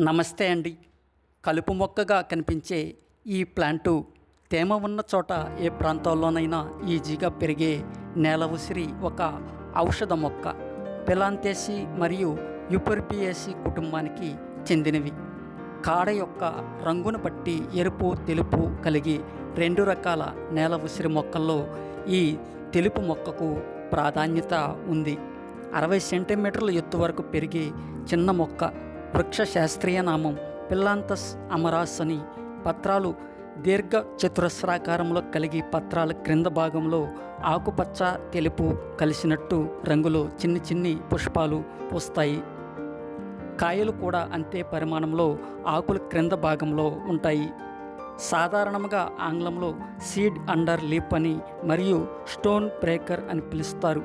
నమస్తే అండి. కలుపు మొక్కగా కనిపించే ఈ ప్లాంటు తేమ ఉన్న చోట ఏ ప్రాంతాల్లోనైనా ఈజీగా పెరిగే నేల ఉసిరి ఒక ఔషధ మొక్క. పిలాంతేసి మరియు యుపర్పియేసి కుటుంబానికి చెందినవి. కాడ యొక్క రంగును బట్టి ఎరుపు తెలుపు కలిగి రెండు రకాల నేల ఉసిరి మొక్కల్లో ఈ తెలుపు మొక్కకు ప్రాధాన్యత ఉంది. అరవై సెంటీమీటర్ల ఎత్తు వరకు పెరిగి చిన్న మొక్క వృక్ష శాస్త్రీయ నామం పిల్లాంతస్ అమరాస్ అని పత్రాలు దీర్ఘ చతురస్రాకారంలో కలిగి పత్రాల క్రింద భాగంలో ఆకుపచ్చ తెలుపు కలిసినట్టు రంగులో చిన్ని చిన్ని పుష్పాలు పూస్తాయి. కాయలు కూడా అంతే పరిమాణంలో ఆకుల క్రింద భాగంలో ఉంటాయి. సాధారణంగా ఆంగ్లంలో సీడ్ అండర్ లీప్ అని మరియు స్టోన్ బ్రేకర్ అని పిలుస్తారు.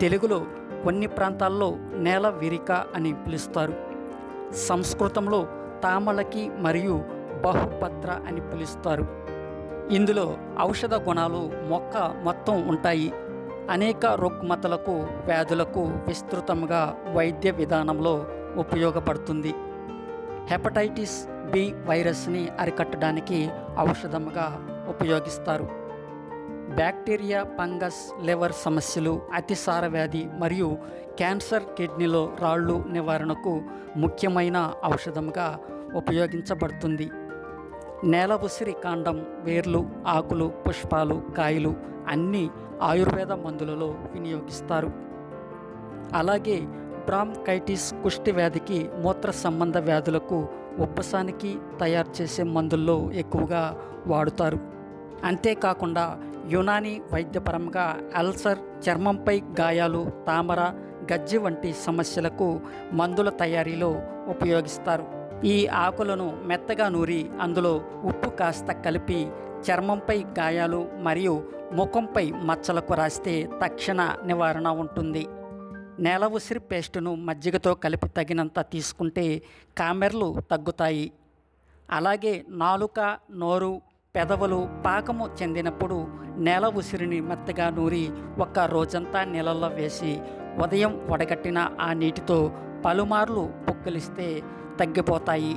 తెలుగులో కొన్ని ప్రాంతాల్లో నేల విరిక అని పిలుస్తారు. సంస్కృతంలో తామలకి మరియు బహుపత్ర అని పిలుస్తారు. ఇందులో ఔషధ గుణాలు మొక్క మొత్తం ఉంటాయి. అనేక రుగ్మతలకు వ్యాధులకు విస్తృతంగా వైద్య విధానంలో ఉపయోగపడుతుంది. హెపటైటిస్ బి వైరస్ని అరికట్టడానికి ఔషధంగా ఉపయోగిస్తారు. బ్యాక్టీరియా ఫంగస్ లివర్ సమస్యలు అతిసార వ్యాధి మరియు క్యాన్సర్ కిడ్నీలో రాళ్ళు నివారణకు ముఖ్యమైన ఔషధంగా ఉపయోగించబడుతుంది. నేల ఉసిరి కాండం వేర్లు ఆకులు పుష్పాలు కాయలు అన్నీ ఆయుర్వేద మందులలో వినియోగిస్తారు. అలాగే బ్రాంకైటిస్ కుష్టి వ్యాధికి మూత్ర సంబంధ వ్యాధులకు ఉబ్బసానికి తయారు చేసే మందుల్లో ఎక్కువగా వాడుతారు. అంతేకాకుండా యునాని వైద్యపరంగా అల్సర్ చర్మంపై గాయాలు తామర గజ్జి వంటి సమస్యలకు మందుల తయారీలో ఉపయోగిస్తారు. ఈ ఆకులను మెత్తగా నూరి అందులో ఉప్పు కాస్త కలిపి చర్మంపై గాయాలు మరియు ముఖంపై మచ్చలకు రాస్తే తక్షణ నివారణ ఉంటుంది. నేల ఉసిరి పేస్టును మజ్జిగతో కలిపి తగినంత తీసుకుంటే కామెర్లు తగ్గుతాయి. అలాగే నాలుక నోరు పెదవులు పాకము చెందినప్పుడు నేల ఉసిరిని మెత్తగా నూరి ఒక్క రోజంతా నీళ్ళల్లో వేసి ఉదయం వడగట్టిన ఆ నీటితో పలుమార్లు పుక్కలిస్తే తగ్గిపోతాయి.